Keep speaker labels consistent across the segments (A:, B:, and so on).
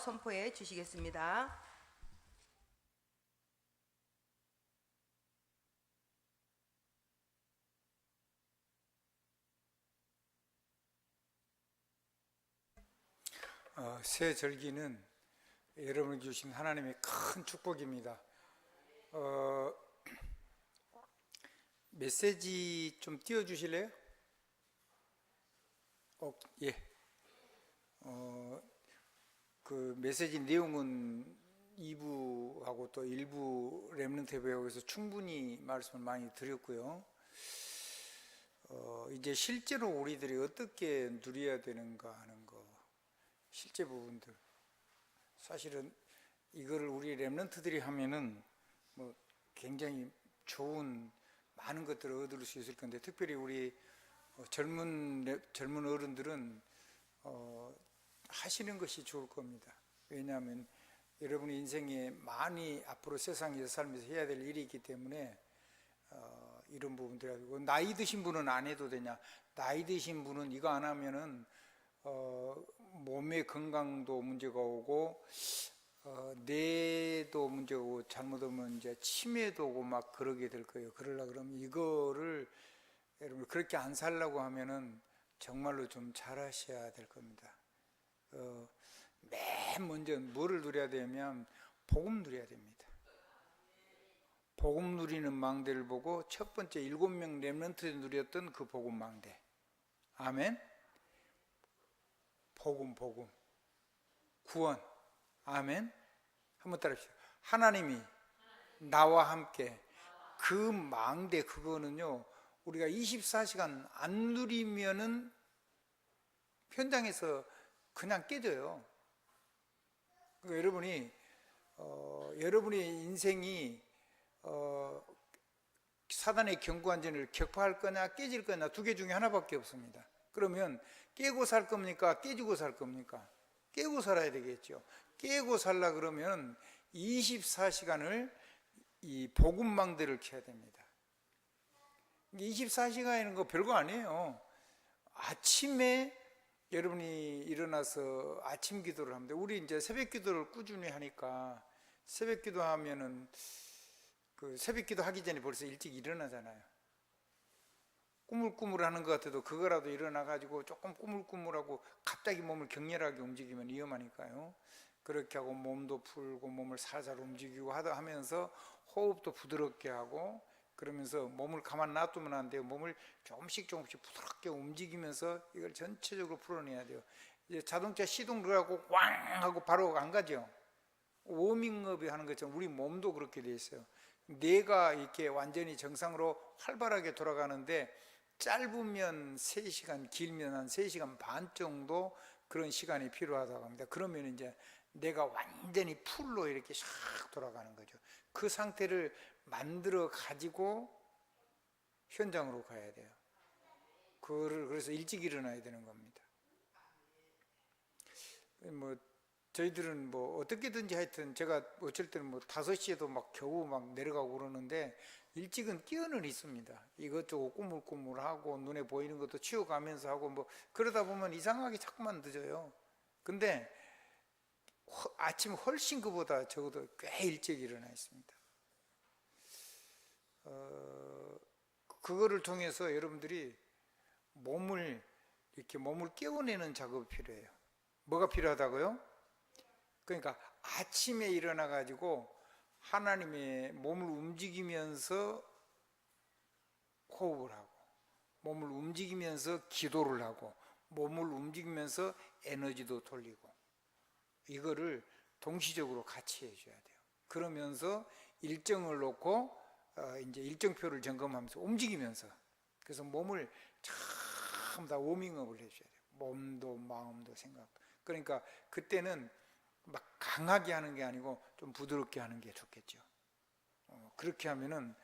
A: 선포해 주시겠습니다.
B: 어, 새 절기는 여러분이 주신 하나님의 큰 축복입니다. 어, 메시지 좀 띄워주실래요? 어, 예. 어, 그 메시지 내용은 2부하고 또 일부 렘넌트 배우에서 충분히 말씀을 많이 드렸고요. 어, 이제 실제로 우리들이 어떻게 누려야 되는가 하는 거, 실제 부분들. 사실은 이거를 우리 랩런트들이 하면은 뭐 굉장히 좋은 많은 것들을 얻을 수 있을 건데 특별히 우리 어, 젊은 랩- 젊은 어른들은 어, 하시는 것이 좋을 겁니다. 왜냐하면 여러분의 인생에 많이 앞으로 세상에서 살면서 해야 될 일이 있기 때문에 어, 이런 부분들이 아니고 나이 드신 분은 안 해도 되냐? 나이 드신 분은 이거 안 하면은 어, 몸의 건강도 문제가 오고 어, 뇌도 문제가 오고 잘못하면 이제 치매도 오고 막 그러게 될 거예요. 그러려 그러면 이거를 여러분 그렇게 안 살라고 하면은 정말로 좀 잘하셔야 될 겁니다. 어, 맨 먼저 뭐를 누려야 되냐면 복음 누려야 됩니다. 복음 누리는 망대를 보고 첫 번째 일곱 명 렘넌트 누렸던 그 복음 망대. 아멘. 복음 복음 구원 아멘 한번 따라합시다 하나님이 나와 함께 그 망대 그거는요 우리가 24시간 안 누리면은 현장에서 그냥 깨져요 그러니까 여러분이 어, 여러분의 인생이 어, 사단의 경고한전을 격파할 거냐 깨질 거냐 두 개 중에 하나밖에 없습니다. 그러면 깨고 살 겁니까? 깨지고 살 겁니까? 깨고 살아야 되겠죠. 깨고 살라 그러면 24시간을 이 복음망대를 켜야 됩니다. 24시간이라는 거 별거 아니에요. 아침에 여러분이 일어나서 아침 기도를 합니다. 우리 이제 새벽 기도를 꾸준히 하니까 새벽 기도 하면은 그 새벽 기도 하기 전에 벌써 일찍 일어나잖아요. 꾸물꾸물하는 것 같아도 그거라도 일어나 가지고 조금 꾸물꾸물하고 갑자기 몸을 격렬하게 움직이면 위험하니까요. 그렇게 하고 몸도 풀고 몸을 살살 움직이고 하다 하면서 호흡도 부드럽게 하고 그러면서 몸을 가만 놔두면 안 돼요. 몸을 조금씩 조금씩 부드럽게 움직이면서 이걸 전체적으로 풀어내야 돼요. 이제 자동차 시동 들어가고 꽝 하고 바로 안 가죠. 워밍업이 하는 것처럼 우리 몸도 그렇게 돼 있어요. 뇌가 이렇게 완전히 정상으로 활발하게 돌아가는데 짧으면 3시간, 길면 한 3시간 반 정도 그런 시간이 필요하다고 합니다. 그러면 이제 내가 완전히 풀로 이렇게 샥 돌아가는 거죠. 그 상태를 만들어 가지고 현장으로 가야 돼요. 그거를 그래서 일찍 일어나야 되는 겁니다. 뭐 저희들은 뭐 어떻게든지 하여튼 제가 어쩔 때는 뭐 5시에도 막 겨우 막 내려가고 그러는데 일찍은 끼어는 있습니다. 이것저것 꾸물꾸물하고 눈에 보이는 것도 치워가면서 하고 뭐 그러다 보면 이상하게 자꾸만 늦어요. 근데 허- 아침 훨씬 그보다 적어도 꽤 일찍 일어나 있습니다. 어, 그거를 통해서 여러분들이 몸을 이렇게 몸을 깨워내는 작업이 필요해요. 뭐가 필요하다고요? 그러니까 아침에 일어나 가지고 하나님의 몸을 움직이면서 호흡을 하고 몸을 움직이면서 기도를 하고 몸을 움직이면서 에너지도 돌리고 이거를 동시적으로 같이 해줘야 돼요. 그러면서 일정을 놓고 어, 이제 일정표를 점검하면서 움직이면서 그래서 몸을 참 다 워밍업을 해줘야 돼요. 몸도 마음도 생각도. 그러니까 그때는 막 강하게 하는 게 아니고 좀 부드럽게 하는 게 좋겠죠. 어, 그렇게 하면은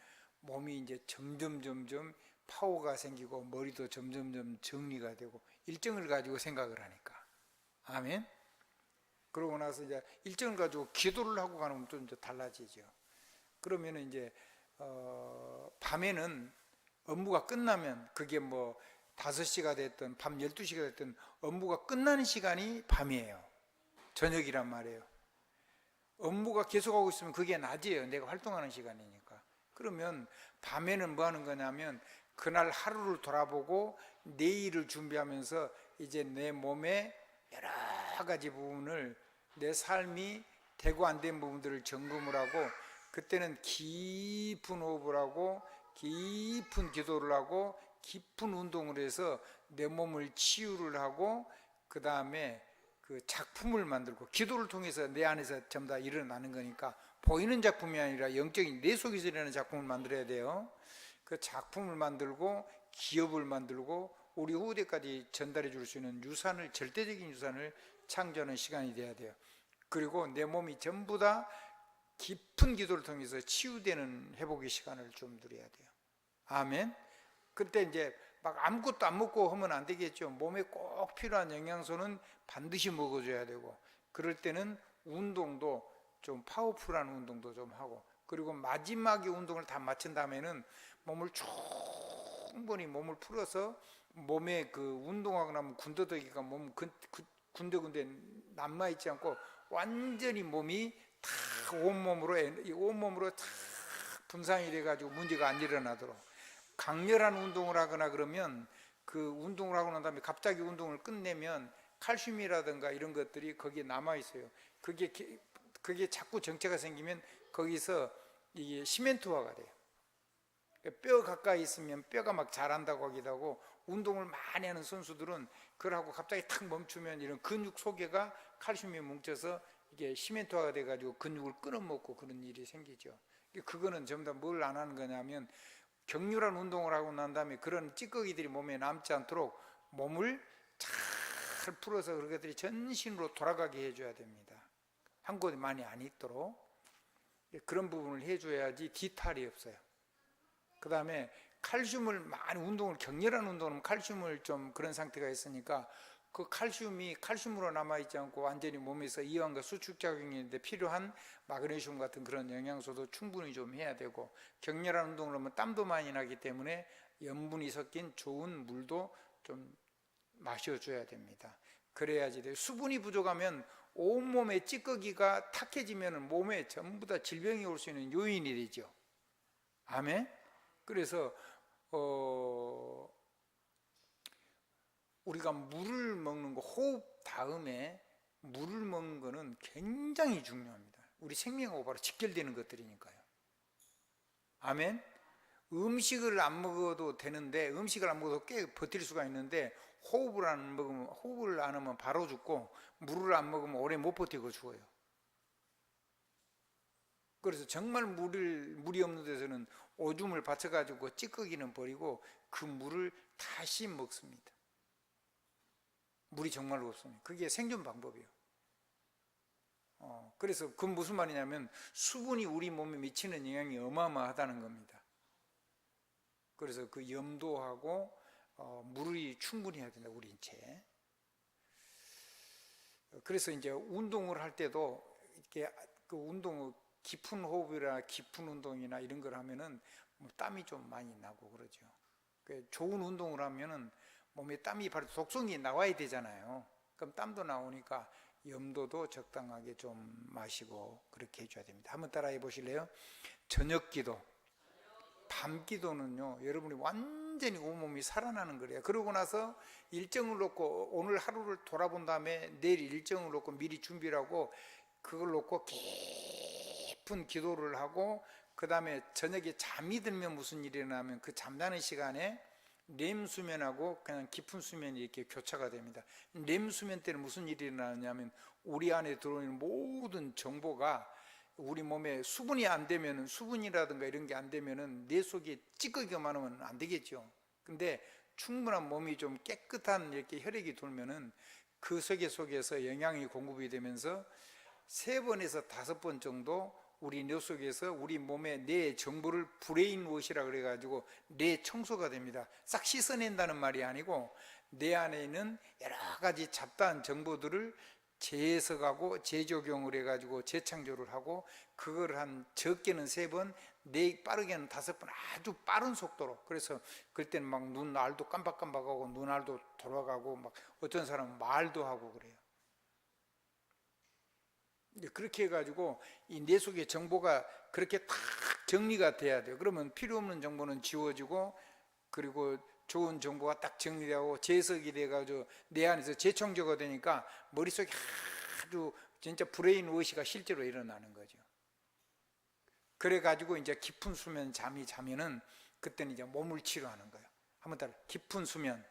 B: 몸이 이제 점점 점점 파워가 생기고 머리도 점점 점 정리가 되고 일정을 가지고 생각을 하니까 아멘. 그러고 나서 이제 일정을 가지고 기도를 하고 가면 좀 이제 달라지죠. 그러면은 이제 어, 밤에는 업무가 끝나면 그게 뭐 5시가 됐든 밤 12시가 됐든 업무가 끝나는 시간이 밤이에요. 저녁이란 말이에요. 업무가 계속하고 있으면 그게 낮이에요. 내가 활동하는 시간이니까. 그러면 밤에는 뭐 하는 거냐면 그날 하루를 돌아보고 내일을 준비하면서 이제 내 몸의 여러 가지 부분을 내 삶이 되고 안 된 부분들을 점검을 하고 그때는 깊은 호흡을 하고 깊은 기도를 하고 깊은 운동을 해서 내 몸을 치유를 하고 그 다음에 그 작품을 만들고 기도를 통해서 내 안에서 전부 다 일어나는 거니까 보이는 작품이 아니라 영적인 내 속에서 일어나는 작품을 만들어야 돼요. 그 작품을 만들고 기업을 만들고 우리 후대까지 전달해 줄 수 있는 유산을 절대적인 유산을 창조하는 시간이 돼야 돼요. 그리고 내 몸이 전부 다 깊은 기도를 통해서 치유되는 회복의 시간을 좀 누려야 돼요. 아멘. 그때 이제 막 아무것도 안 먹고 하면 안 되겠죠. 몸에 꼭 필요한 영양소는 반드시 먹어줘야 되고, 그럴 때는 운동도 좀 파워풀한 운동도 좀 하고, 그리고 마지막에 운동을 다 마친 다음에는 몸을 충분히 몸을 풀어서 몸에 그 운동하고 나면 군더더기가 몸 근- 그- 군데군데 남아 있지 않고 완전히 몸이 다 온몸으로 온몸으로 다 분산이 돼 가지고 문제가 안 일어나도록 강렬한 운동을 하거나 그러면 그 운동을 하고 난 다음에 갑자기 운동을 끝내면 칼슘이라든가 이런 것들이 거기에 남아 있어요. 그게 게- 그게 자꾸 정체가 생기면 거기서 이게 시멘트화가 돼요. 뼈 가까이 있으면 뼈가 막 자란다고 하기도 하고 운동을 많이 하는 선수들은 그러고 갑자기 탁 멈추면 이런 근육 속에가 칼슘이 뭉쳐서 이게 시멘트화가 돼가지고 근육을 끊어먹고 그런 일이 생기죠. 그거는 전부 다 뭘 안 하는 거냐면 격렬한 운동을 하고 난 다음에 그런 찌꺼기들이 몸에 남지 않도록 몸을 잘 풀어서 그런 것들이 전신으로 돌아가게 해줘야 됩니다. 한 곳에 많이 안 있도록 그런 부분을 해줘야지 뒤탈이 없어요. 그 다음에 칼슘을 많이 운동을 격렬한 운동은 칼슘을 좀 그런 상태가 있으니까 그 칼슘이 칼슘으로 남아 있지 않고 완전히 몸에서 이완과 수축 작용인데 필요한 마그네슘 같은 그런 영양소도 충분히 좀 해야 되고 격렬한 운동을 하면 땀도 많이 나기 때문에 염분이 섞인 좋은 물도 좀 마셔줘야 됩니다. 그래야지 돼요. 수분이 부족하면 온몸에 찌꺼기가 탁해지면 몸에 전부 다 질병이 올 수 있는 요인이 되죠. 아멘. 그래서 어 우리가 물을 먹는 거 호흡 다음에 물을 먹는 거는 굉장히 중요합니다. 우리 생명하고 바로 직결되는 것들이니까요. 아멘. 음식을 안 먹어도 되는데 음식을 안 먹어도 꽤 버틸 수가 있는데 호흡을 안 먹으면 호흡을 안 하면 바로 죽고 물을 안 먹으면 오래 못 버티고 죽어요. 그래서 정말 물을 물이 없는 데서는 오줌을 받쳐 가지고 찌꺼기는 버리고 그 물을 다시 먹습니다. 물이 정말로 없습니다. 그게 생존 방법이에요. 어, 그래서 그 무슨 말이냐면 수분이 우리 몸에 미치는 영향이 어마어마하다는 겁니다. 그래서 그 염도하고 어, 물이 충분히 해야 된다 우리 인체. 그래서 이제 운동을 할 때도 이렇게 그 운동 깊은 호흡이나 깊은 운동이나 이런 걸 하면은 뭐 땀이 좀 많이 나고 그러죠. 그 좋은 운동을 하면은 몸에 땀이 바로 독성이 나와야 되잖아요. 그럼 땀도 나오니까 염도도 적당하게 좀 마시고 그렇게 해줘야 됩니다. 한번 따라해 보실래요? 저녁 기도, 밤 기도는요, 여러분이 완전히 온몸이 살아나는 거래요. 그러고 나서 일정을 놓고 오늘 하루를 돌아본 다음에 내일 일정을 놓고 미리 준비를 하고 그걸 놓고 깊은 기도를 하고 그 다음에 저녁에 잠이 들면 무슨 일이 일어나면 그 잠자는 시간에 렘 수면하고 그냥 깊은 수면이 이렇게 교차가 됩니다. 렘 수면 때는 무슨 일이 일어나냐면 우리 안에 들어오는 모든 정보가 우리 몸에 수분이 안 되면은 수분이라든가 이런 게 안 되면은 내 속에 찌꺼기가 많으면 안 되겠죠. 근데 충분한 몸이 좀 깨끗한 이렇게 혈액이 돌면은 그 세계 속에서 영양이 공급이 되면서 세 번에서 다섯 번 정도 우리 뇌 속에서 우리 몸의 뇌 정보를 브레인 워시라 그래가지고 뇌 청소가 됩니다. 싹 씻어낸다는 말이 아니고 내 안에 있는 여러 가지 잡다한 정보들을 재해석하고 재적용을 해가지고 재창조를 하고 그걸 한 적게는 세 번, 네 빠르게는 다섯 번 아주 빠른 속도로 그래서 그때는 막 눈알도 깜박깜박하고 눈알도 돌아가고 막 어떤 사람은 말도 하고 그래요. 그렇게 해가지고 이내 속의 정보가 그렇게 탁 정리가 돼야 돼요. 그러면 필요 없는 정보는 지워지고 그리고 좋은 정보가 딱 정리되고 재석이 돼가지고 내 안에서 재청조가 되니까 머릿속에 아주 진짜 브레인 워시가 실제로 일어나는 거죠. 그래가지고 이제 깊은 수면 잠이 자면은 그때는 이제 몸을 치료하는 거예요. 한번 따라 깊은 수면.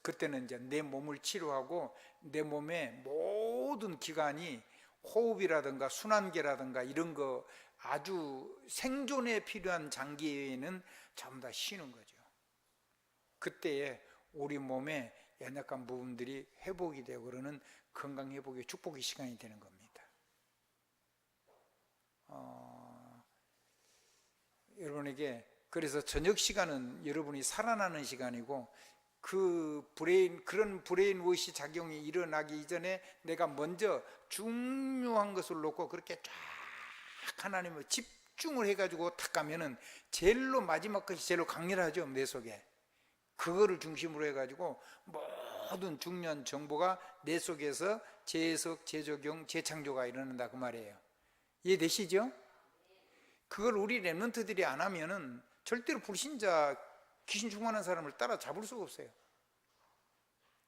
B: 그때는 이제 내 몸을 치료하고 내 몸의 모든 기관이 호흡이라든가 순환계라든가 이런 거 아주 생존에 필요한 장기에는 전부 다 쉬는 거죠. 그때에 우리 몸의 연약한 부분들이 회복이 되고 그러는 건강 회복의 축복의 시간이 되는 겁니다. 어, 여러분에게 그래서 저녁 시간은 여러분이 살아나는 시간이고 그 브레인 그런 브레인 워시 작용이 일어나기 이전에 내가 먼저 중요한 것을 놓고 그렇게 쫙 하나님을 집중을 해가지고 탁 가면은 제일로 마지막 것이 제일로 강렬하죠 내 속에 그거를 중심으로 해가지고 모든 중요한 정보가 내 속에서 재해석, 재적용, 재창조가 일어난다 그 말이에요. 이해되시죠? 그걸 우리 랩런트들이 안 하면은 절대로 불신자 귀신 충만한 사람을 따라 잡을 수가 없어요.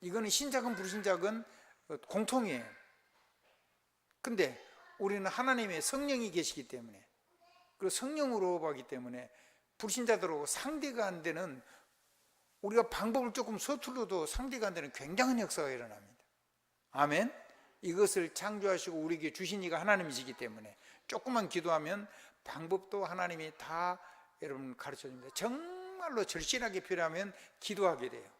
B: 이거는 신작은 불신작은 공통이에요. 근데 우리는 하나님의 성령이 계시기 때문에 그리고 성령으로 하기 때문에 불신자들하고 상대가 안 되는 우리가 방법을 조금 서툴러도 상대가 안 되는 굉장한 역사가 일어납니다. 아멘. 이것을 창조하시고 우리에게 주신 이가 하나님이시기 때문에 조금만 기도하면 방법도 하나님이 다 여러분 가르쳐 줍니다. 정 말로 절실하게 필요하면 기도하게 돼요.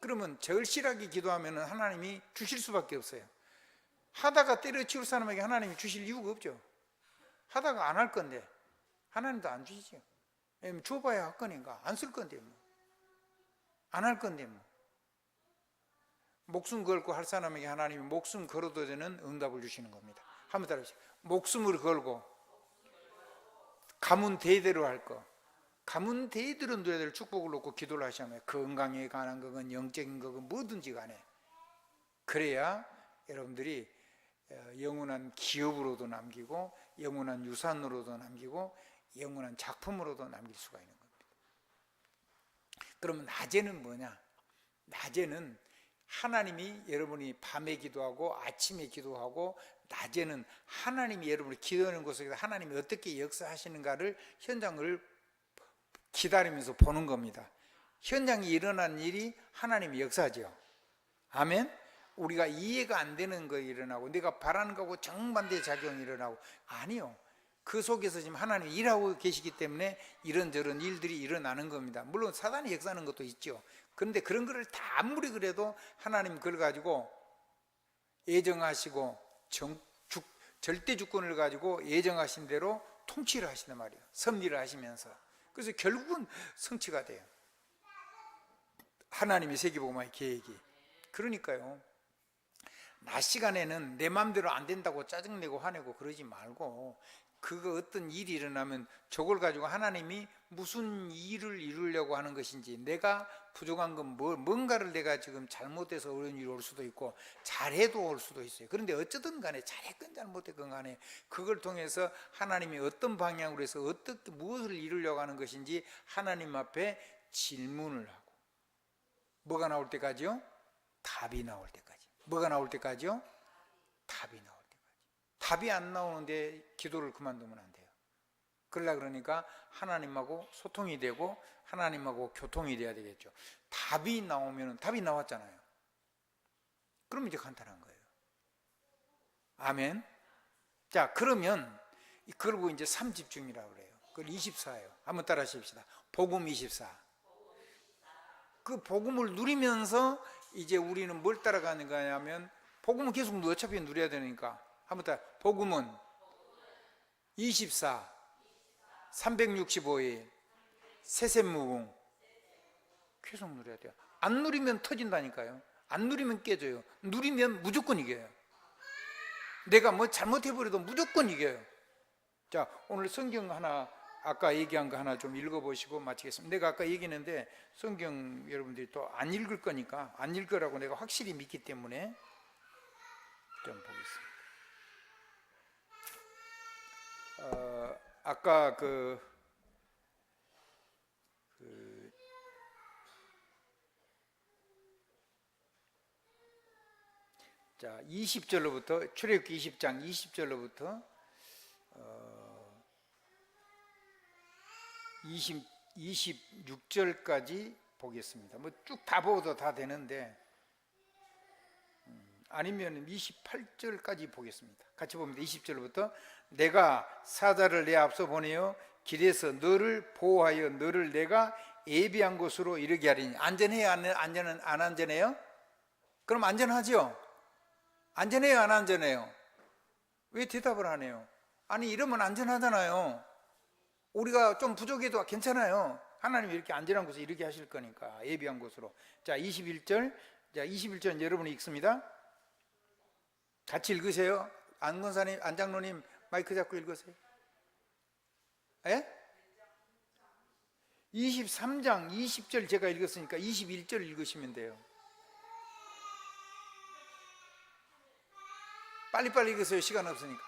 B: 그러면 절실하게 기도하면 하나님이 주실 수밖에 없어요. 하다가 때려치울 사람에게 하나님이 주실 이유가 없죠. 하다가 안 할 건데 하나님도 안 주시죠. 왜냐면 줘봐야 할 거니까 안 쓸 건데 뭐. 안 할 건데 뭐. 목숨 걸고 할 사람에게 하나님이 목숨 걸어도 되는 응답을 주시는 겁니다. 한번 따라하시죠. 목숨을 걸고 가문 대대로 할 거. 가문 누려야 될 축복을 놓고 기도를 하시면 건강에 관한 거건 영적인 거건 뭐든지 간에 그래야 여러분들이 어, 영원한 기업으로도 남기고 영원한 유산으로도 남기고 영원한 작품으로도 남길 수가 있는 겁니다. 그러면 낮에는 뭐냐? 낮에는 하나님이 여러분이 밤에 기도하고 아침에 기도하고 낮에는 하나님이 여러분을 기도하는 곳에서 하나님이 어떻게 역사하시는가를 현장을 기다리면서 보는 겁니다. 현장이 일어난 일이 하나님이 역사죠. 아멘. 우리가 이해가 안 되는 거 일어나고 내가 바라는 거하고 정반대 작용이 일어나고 아니요. 그 속에서 지금 하나님이 일하고 계시기 때문에 이런저런 일들이 일어나는 겁니다. 물론 사단이 역사하는 것도 있죠. 그런데 그런 거를 다 아무리 그래도 하나님 그걸 가지고 예정하시고 정, 주, 절대 주권을 가지고 예정하신 대로 통치를 하시는 말이에요. 섭리를 하시면서. 그래서 결국은 성취가 돼요. 하나님의 세계복음화의 계획이. 그러니까요. 낮 시간에는 내 마음대로 안 된다고 짜증내고 화내고 그러지 말고 그거 어떤 일이 일어나면 저걸 가지고 하나님이 무슨 일을 이루려고 하는 것인지 내가 부족한 건 뭐, 뭔가를 내가 지금 잘못해서 어려운 일이 올 수도 있고 잘해도 올 수도 있어요. 그런데 어쩌든 간에 잘했건 잘못했건 간에 그걸 통해서 하나님이 어떤 방향으로 해서 어떻게 무엇을 이루려고 하는 것인지 하나님 앞에 질문을 하고 뭐가 나올 때까지요? 답이 나올 때까지. 뭐가 나올 때까지요? 답이 나올 때까지. 답이 안 나오는데 기도를 그만두면 안 돼요. 그러려 그러니까 하나님하고 소통이 되고 하나님하고 교통이 돼야 되겠죠. 답이 나오면 답이 나왔잖아요. 그럼 이제 간단한 거예요. 아멘. 자, 그러면 그러고 이제 3집중이라고 그래요. 그걸 24예요. 한번 따라 하십시다. 복음 24. 그 복음을 누리면서 이제 우리는 뭘 따라가는 거냐면 복음은 계속 누- 어차피 누려야 되니까 한번 따라 복음은 24 365일 세세무궁 계속 누려야 돼요. 안 누리면 터진다니까요. 안 누리면 깨져요. 누리면 무조건 이겨요. 내가 뭐 잘못해버려도 무조건 이겨요. 자, 오늘 성경 하나 아까 얘기한 거 하나 좀 읽어보시고 마치겠습니다. 내가 아까 얘기했는데 성경 여러분들이 또 안 읽을 거니까 안 읽으라고 내가 확실히 믿기 때문에 좀 보겠습니다. 어, 아까 그, 그 자, 20절로부터 출애굽기 20장 20절로부터 어, 20 26절까지 보겠습니다. 뭐 쭉 다 보고도 다 되는데 음, 아니면 28절까지 보겠습니다. 같이 봅니다. 20절부터 내가 사자를 내 앞서 보내어 길에서 너를 보호하여 너를 내가 예비한 곳으로 이르게 하리니 안전해요 안, 안전은 안 안전해요? 그럼 안전하죠? 안전해요 안 안전해요? 왜 대답을 안 해요? 아니 이러면 안전하잖아요. 우리가 좀 부족해도 괜찮아요. 하나님이 이렇게 안전한 곳에 이르게 하실 거니까 예비한 곳으로. 자, 21절. 자, 21절 여러분이 읽습니다. 같이 읽으세요. 안 권사님, 안 장로님 마이크 잡고 읽으세요. 예? 23장 20절 제가 읽었으니까 21절 읽으시면 돼요. 빨리빨리 읽으세요. 시간 없으니까.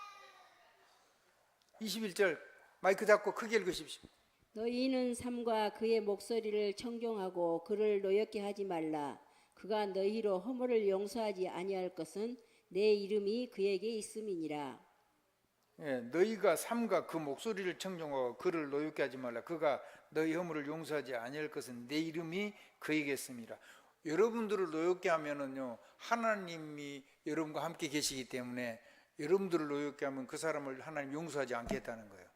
B: 21절 마이크 잡고 크게 읽으십시오.
C: 너희는 삼과 그의 목소리를 청종하고 그를 노엽게 하지 말라. 그가 너희로 허물을 용서하지 아니할 것은 내 이름이 그에게 있음이니라.
B: 예, 너희가 삼가 그 목소리를 청종하고 그를 노엽게 하지 말라. 그가 너희 허물을 용서하지 아니할 것은 내 이름이 그에게 있습니다. 여러분들을 노엽게 하면은요 하나님이 여러분과 함께 계시기 때문에 여러분들을 노엽게 하면 그 사람을 하나님 용서하지 않겠다는 거예요.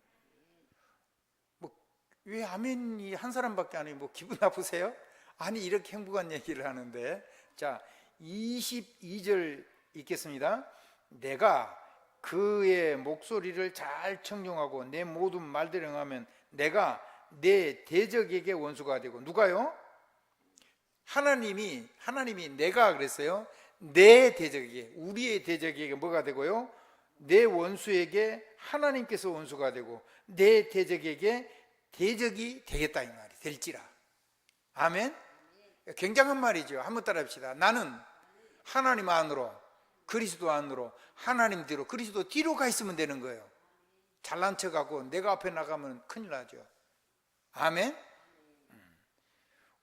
B: 뭐왜 아멘이 한 사람밖에 안 해요? 뭐 기분 나쁘세요? 아니 이렇게 행복한 얘기를 하는데 자 22절 읽겠습니다. 내가 그의 목소리를 잘 청종하고 내 모든 말대로 행하면 내가 내 대적에게 원수가 되고 누가요? 하나님이 하나님이 내가 그랬어요. 내 대적에게 우리의 대적에게 뭐가 되고요? 내 원수에게 하나님께서 원수가 되고 내 대적에게 대적이 되겠다 이 말이 될지라. 아멘. 굉장한 말이죠. 한번 따라합시다. 나는 하나님 안으로 그리스도 안으로 하나님 뒤로 그리스도 뒤로 가 있으면 되는 거예요. 잘난 척하고 내가 앞에 나가면 큰일 나죠. 아멘.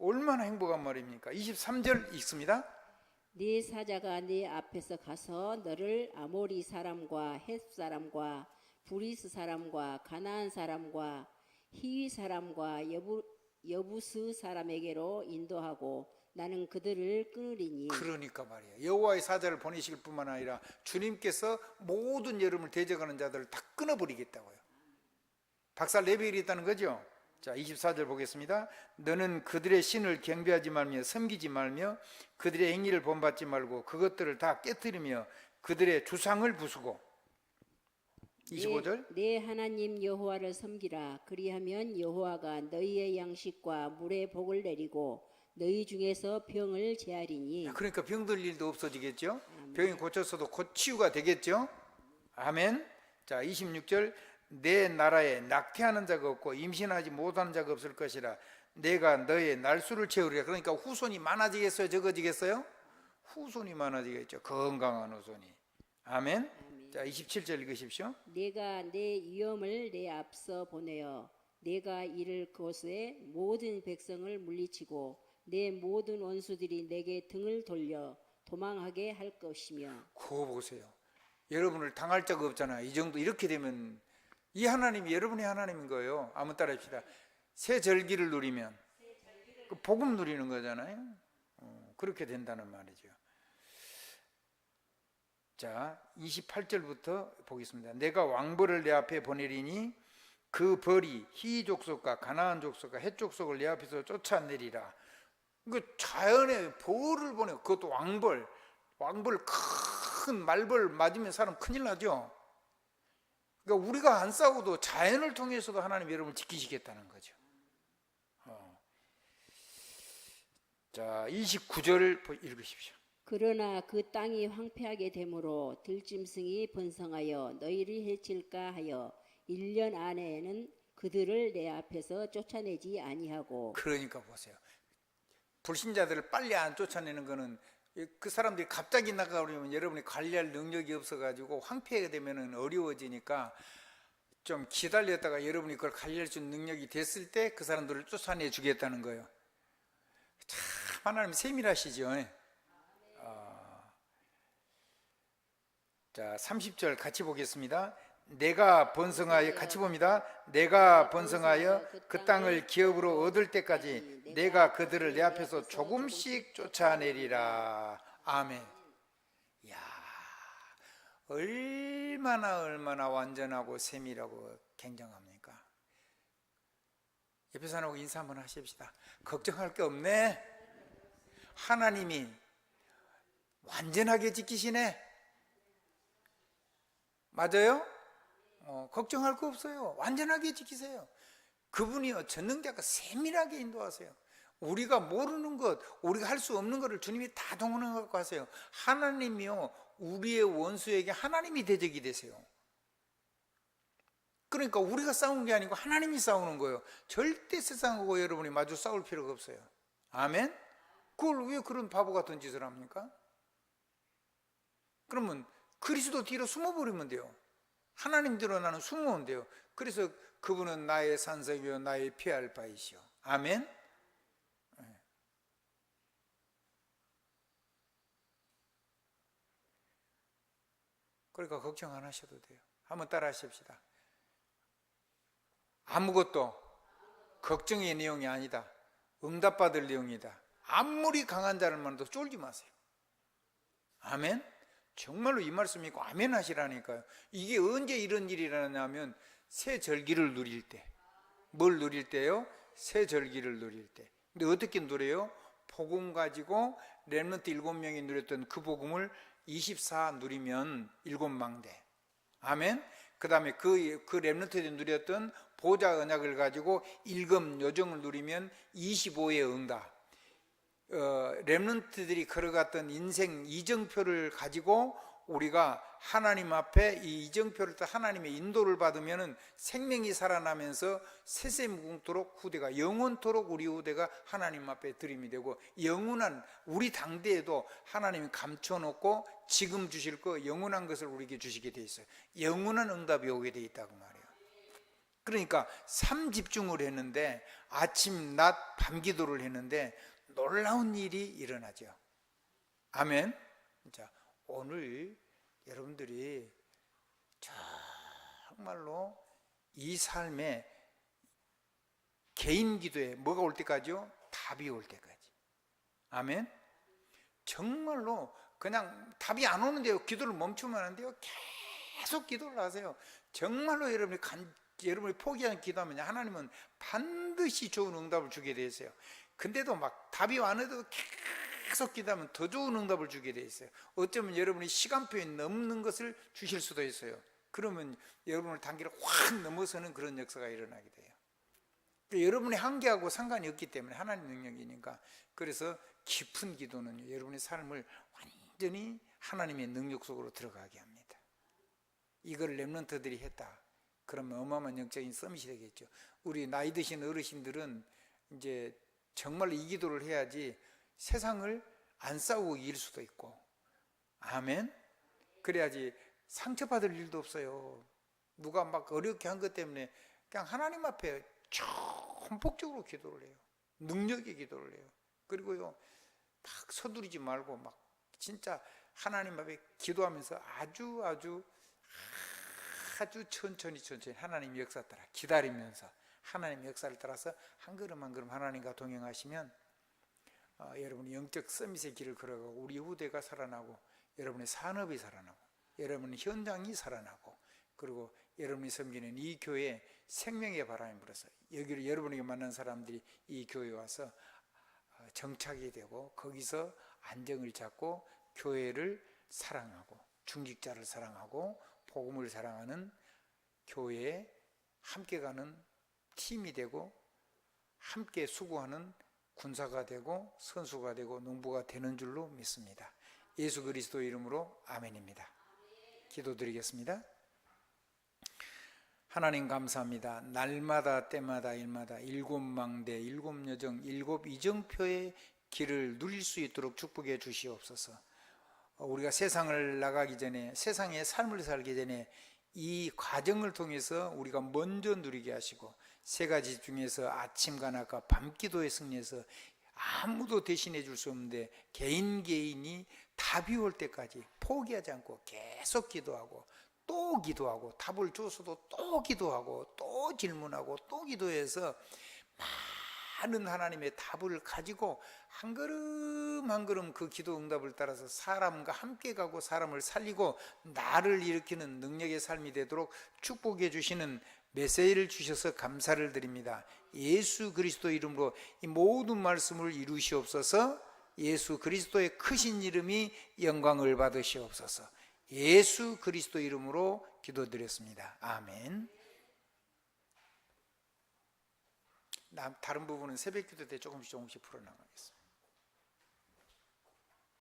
B: 음. 얼마나 행복한 말입니까? 23절 읽습니다.
C: 네 사자가 네 앞에서 가서 너를 아모리 사람과 헷 사람과 브리스 사람과 가나안 사람과 히위 사람과 여부 여부스 사람에게로 인도하고 나는 그들을 끊으리니
B: 그러니까 말이에요. 여호와의 사자를 보내실 뿐만 아니라 주님께서 모든 여름을 대적하는 자들을 다 끊어버리겠다고요. 박살 내버리겠다는 거죠. 자, 24절 보겠습니다. 너는 그들의 신을 경배하지 말며 섬기지 말며 그들의 행위를 본받지 말고 그것들을 다 깨뜨리며 그들의 주상을 부수고 25절
C: 내, 내 하나님 여호와를 섬기라 그리하면 여호와가 너희의 양식과 물의 복을 내리고 너희 중에서 병을 제하리니
B: 그러니까 병들 일도 없어지겠죠. 병이 고쳤어도 곧 치유가 되겠죠. 아멘. 자, 26절 내 나라에 낙태하는 자가 없고 임신하지 못하는 자가 없을 것이라 내가 너의 날수를 채우리라. 그러니까 후손이 많아지겠어요, 적어지겠어요? 후손이 많아지겠죠. 건강한 후손이. 아멘. 자, 27절 읽으십시오.
C: 내가 내 위엄을 내 앞서 보내어 내가 이를 곳에 모든 백성을 물리치고 내 모든 원수들이 내게 등을 돌려 도망하게 할 것이며
B: 그거 보세요. 여러분을 당할 자가 없잖아요. 이 정도 이렇게 되면 이 하나님이 여러분의 하나님인 거예요. 한번 따라 합시다. 새 절기를 누리면 그 복음 누리는 거잖아요. 어, 그렇게 된다는 말이죠. 자, 28절부터 보겠습니다. 내가 왕벌을 내 앞에 보내리니 그 벌이 히 족속과 가나안 족속과 헷 족속을 내 앞에서 쫓아내리라. 그 자연의 벌을 보내 그것도 왕벌. 왕벌 큰 말벌 맞으면 사람 큰일 나죠. 그러니까 우리가 안 싸워도 자연을 통해서도 하나님 여러분을 지키시겠다는 거죠. 어. 자, 29절 읽으십시오.
C: 그러나 그 땅이 황폐하게 되므로 들짐승이 번성하여 너희를 해칠까 하여 1년 안에는 그들을 내 앞에서 쫓아내지 아니하고
B: 그러니까 보세요. 불신자들을 빨리 안 쫓아내는 거는 그 사람들이 갑자기 나가버리면 여러분이 관리할 능력이 없어가지고 황폐하게 되면 어려워지니까 좀 기다렸다가 여러분이 그걸 관리할 수 있는 능력이 됐을 때 그 사람들을 쫓아내 주겠다는 거예요. 참 하나님 세밀하시죠. 아. 자, 30절 같이 보겠습니다. 내가 번성하여 같이 봅니다. 내가 번성하여 그 땅을 기업으로 얻을 때까지 내가 그들을 내 앞에서 조금씩 쫓아내리라. 아멘. 야, 얼마나 얼마나 완전하고 세밀하고 굉장합니까? 옆에 사람하고 인사 한번 하십시다. 걱정할 게 없네. 하나님이 완전하게 지키시네. 맞아요? 어, 걱정할 거 없어요. 완전하게 지키세요. 그분이요, 전능자가 세밀하게 인도하세요. 우리가 모르는 것, 우리가 할 수 없는 것을 주님이 다 동원해 갖고 하세요. 하나님이요, 우리의 원수에게 하나님이 대적이 되세요. 그러니까 우리가 싸우는 게 아니고 하나님이 싸우는 거예요. 절대 세상하고 여러분이 마주 싸울 필요가 없어요. 아멘? 그걸 왜 그런 바보 같은 짓을 합니까? 그러면 그리스도 뒤로 숨어버리면 돼요. 하나님 뒤로 나는 돼요. 그래서 그분은 나의 산성이요 나의 피할 바이시요. 아멘. 네. 그러니까 걱정 안 하셔도 돼요. 한번 따라 하십시다. 아무것도 걱정의 내용이 아니다. 응답받을 내용이다. 아무리 강한 자를 만도 쫄지 마세요. 아멘. 정말로 이 말씀 믿고 아멘 하시라니까요. 이게 언제 이런 일이 일어나냐면 새 절기를 누릴 때. 뭘 누릴 때요? 새 절기를 누릴 때. 근데 어떻게 누려요? 복음 가지고 렘넌트 일곱 명이 누렸던 그 복음을 24 누리면 일곱 망대. 아멘. 그다음에 그, 그 렘넌트들이 누렸던 보좌 언약을 가지고 일금 요정을 누리면 25의 응답. 어, 렘넌트들이 걸어갔던 인생 이정표를 가지고 우리가 하나님 앞에 이 이정표를 또 하나님의 인도를 받으면은 생명이 살아나면서 세세 무궁토록 후대가 영원토록 우리 후대가 하나님 앞에 드림이 되고 영원한 우리 당대에도 하나님이 감춰놓고 지금 주실 거 영원한 것을 우리에게 주시게 돼 있어요. 영원한 응답이 오게 돼 있다고 말이에요. 그러니까 삼 집중을 했는데 아침, 낮, 밤 기도를 했는데 놀라운 일이 일어나죠. 아멘. 자, 오늘 여러분들이 정말로 이 삶에 개인 기도에 뭐가 올 때까지요? 답이 올 때까지. 아멘. 정말로 그냥 답이 안 오는데요. 기도를 멈추면 안 돼요. 계속 기도를 하세요. 정말로 여러분이 간, 여러분이 포기한 기도하면 하나님은 반드시 좋은 응답을 주게 돼 있어요. 근데도 막 답이 안 와도 계속 기도하면 더 좋은 응답을 주게 돼 있어요. 어쩌면 여러분이 시간표에 넘는 것을 주실 수도 있어요. 그러면 여러분을 단계를 확 넘어서는 그런 역사가 일어나게 돼요. 그러니까 여러분의 한계하고 상관이 없기 때문에 하나님 능력이니까 그래서 깊은 기도는 여러분의 삶을 완전히 하나님의 능력 속으로 들어가게 합니다. 이걸 렘런트들이 했다. 그러면 어마어마한 영적인 서밋이 되겠죠. 우리 나이 드신 어르신들은 이제 정말 이 기도를 해야지 세상을 안 싸우고 이길 수도 있고. 아멘. 그래야지 상처받을 일도 없어요. 누가 막 어렵게 한 것 때문에 그냥 하나님 앞에 전폭적으로 기도를 해요. 능력의 기도를 해요. 그리고요 막 서두르지 말고 막 진짜 하나님 앞에 기도하면서 아주 아주 아주 천천히 천천히 하나님 역사 따라 기다리면서 하나님 역사를 따라서 한 걸음 한 걸음 하나님과 동행하시면 어, 여러분이 영적 서밋의 길을 걸어가고 우리 후대가 살아나고 여러분의 산업이 살아나고 여러분의 현장이 살아나고 그리고 여러분이 섬기는 이 교회에 생명의 바람이 불어서 여기를 여러분에게 만난 사람들이 이 교회에 와서 어, 정착이 되고 거기서 안정을 잡고 교회를 사랑하고 중직자를 사랑하고 복음을 사랑하는 교회에 함께 가는 팀이 되고 함께 수고하는 군사가 되고 선수가 되고 농부가 되는 줄로 믿습니다. 예수 그리스도 이름으로 아멘입니다. 기도드리겠습니다. 하나님 감사합니다. 날마다 때마다 일마다 일곱 망대, 일곱 여정, 일곱 이정표의 길을 누릴 수 있도록 축복해 주시옵소서. 우리가 세상을 나가기 전에 세상의 삶을 살기 전에 이 과정을 통해서 우리가 먼저 누리게 하시고 세 가지 중에서 아침과 낮과 밤 기도의 승리에서 아무도 대신해 줄 수 없는데 개인 개인이 답이 올 때까지 포기하지 않고 계속 기도하고 또 기도하고 답을 줘서도 또 기도하고 또 질문하고 또 기도해서 많은 하나님의 답을 가지고 한 걸음 한 걸음 그 기도 응답을 따라서 사람과 함께 가고 사람을 살리고 나를 일으키는 능력의 삶이 되도록 축복해 주시는 메시지를 주셔서 감사를 드립니다. 예수 그리스도 이름으로 이 모든 말씀을 이루시옵소서. 예수 그리스도의 크신 이름이 영광을 받으시옵소서. 예수 그리스도 이름으로 기도드렸습니다. 아멘. 남- 다른 부분은 새벽 기도 때 조금씩 조금씩 풀어나가겠습니다.